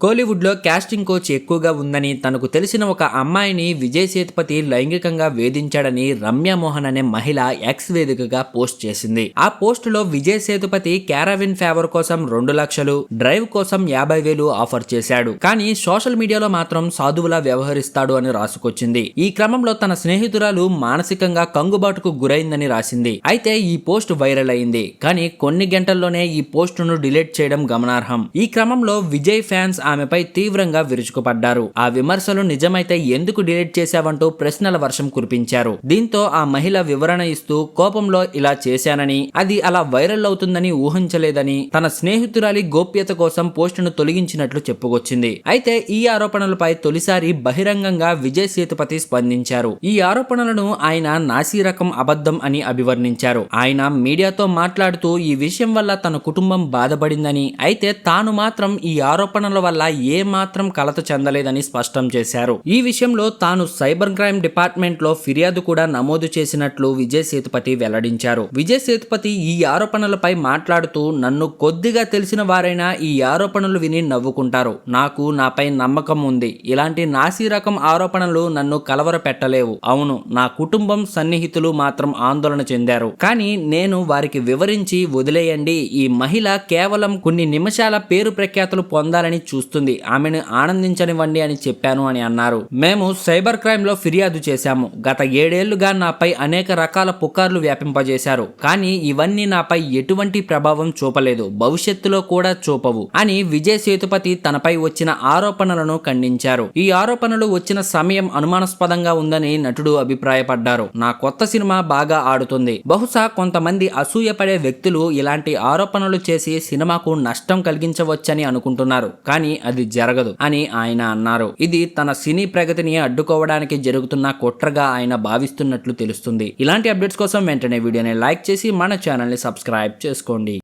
కోలీవుడ్లో casting coach ఎక్కువగా ఉందని తనకు తెలిసిన ఒక అమ్మాయిని విజయ్ సేతుపతి లైంగికంగా వేధించాడని రమ్య మోహన్ అనే మహిళ ఎక్స్ వేదికగా పోస్ట్ చేసింది. ఆ పోస్ట్లో విజయ్ సేతుపతి క్యారావిన్ ఫేవర్ కోసం రెండు లక్షలు డ్రైవ్ కోసం యాభై వేలు ఆఫర్ చేశాడు. కానీ సోషల్ మీడియాలో మాత్రం సాధువులా వ్యవహరిస్తాడు అని రాసుకొచ్చింది. ఈ క్రమంలో తన స్నేహితురాలు మానసికంగా కంగుబాటుకు గురైందని రాసింది. అయితే ఈ పోస్ట్ వైరల్ అయింది. కానీ కొన్ని గంటల్లోనే ఈ పోస్టును డిలీట్ చేయడం గమనార్హం. ఈ క్రమంలో విజయ్ ఫ్యాన్స్ ఆమెపై తీవ్రంగా విరుచుకుపడ్డారు. ఆ విమర్శలు నిజమైతే ఎందుకు డిలీట్ చేశావంటూ ప్రశ్నల వర్షం కురిపించారు. దీంతో ఆ మహిళ వివరణ ఇస్తూ కోపంలో ఇలా చేశానని అది అలా వైరల్ అవుతుందని ఊహించలేదని తన స్నేహితురాలి గోప్యత కోసం పోస్టును తొలగించినట్లు చెప్పుకొచ్చింది. అయితే ఈ ఆరోపణలపై తొలిసారి బహిరంగంగా విజయ్ సేతుపతి స్పందించారు. ఈ ఆరోపణలను ఆయన నాసీ రకం అబద్ధం అని అభివర్ణించారు. ఆయన మీడియాతో మాట్లాడుతూ ఈ విషయం వల్ల తన కుటుంబం బాధపడిందని అయితే తాను మాత్రం ఈ ఆరోపణల వల్ల ఏ మాత్రం కలత చెందలేదని స్పష్టం చేశారు. ఈ విషయంలో తాను సైబర్ క్రైమ్ డిపార్ట్మెంట్లో ఫిర్యాదు కూడా నమోదు చేసినట్లు విజయ్ సేతుపతి వెల్లడించారు. విజయ్ సేతుపతి ఈ ఆరోపణలపై మాట్లాడుతూ నన్ను కొద్దిగా తెలిసిన వారైనా ఈ ఆరోపణలు విని నవ్వుకుంటారు. నాకు నాపై నమ్మకం ఉంది. ఇలాంటి నాసీ రకం ఆరోపణలు నన్ను కలవర పెట్టలేవు. అవును నా కుటుంబం సన్నిహితులు మాత్రం ఆందోళన చెందారు. కానీ నేను వారికి వివరించి వదిలేయండి. ఈ మహిళ కేవలం కొన్ని నిమిషాల పేరు ప్రఖ్యాతులు పొందాలని చూస్తుంది. ఆమెను ఆనందించనివ్వండి అని చెప్పాను అని అన్నారు. మేము సైబర్ క్రైమ్లో ఫిర్యాదు చేశాము. గత ఏడేళ్ళుగా నాపై అనేక రకాల పుకార్లు వ్యాపింపజేశారు. కానీ ఇవన్నీ నాపై ఎటువంటి ప్రభావం చూపలేదు. భవిష్యత్తులో కూడా చూపవు అని విజయ్ సేతుపతి తనపై వచ్చిన ఆరోపణలను ఖండించారు. ఈ ఆరోపణలు వచ్చిన సమయం అనుమానాస్పదంగా ఉందని నటుడు అభిప్రాయపడ్డారు. నా కొత్త సినిమా బాగా ఆడుతుంది. బహుశా కొంతమంది అసూయపడే వ్యక్తులు ఇలాంటి ఆరోపణలు చేసి సినిమాకు నష్టం కలిగించవచ్చని అనుకుంటున్నారు. కానీ కానీ అది జరగదు అని ఆయన అన్నారు. ఇది తన సినీ ప్రగతిని అడ్డుకోవడానికి జరుగుతున్న కుట్రగా ఆయన భావిస్తున్నట్లు తెలుస్తుంది. ఇలాంటి అప్డేట్స్ కోసం వెంటనే వీడియోని లైక్ చేసి మన ఛానల్ని సబ్స్క్రైబ్ చేసుకోండి.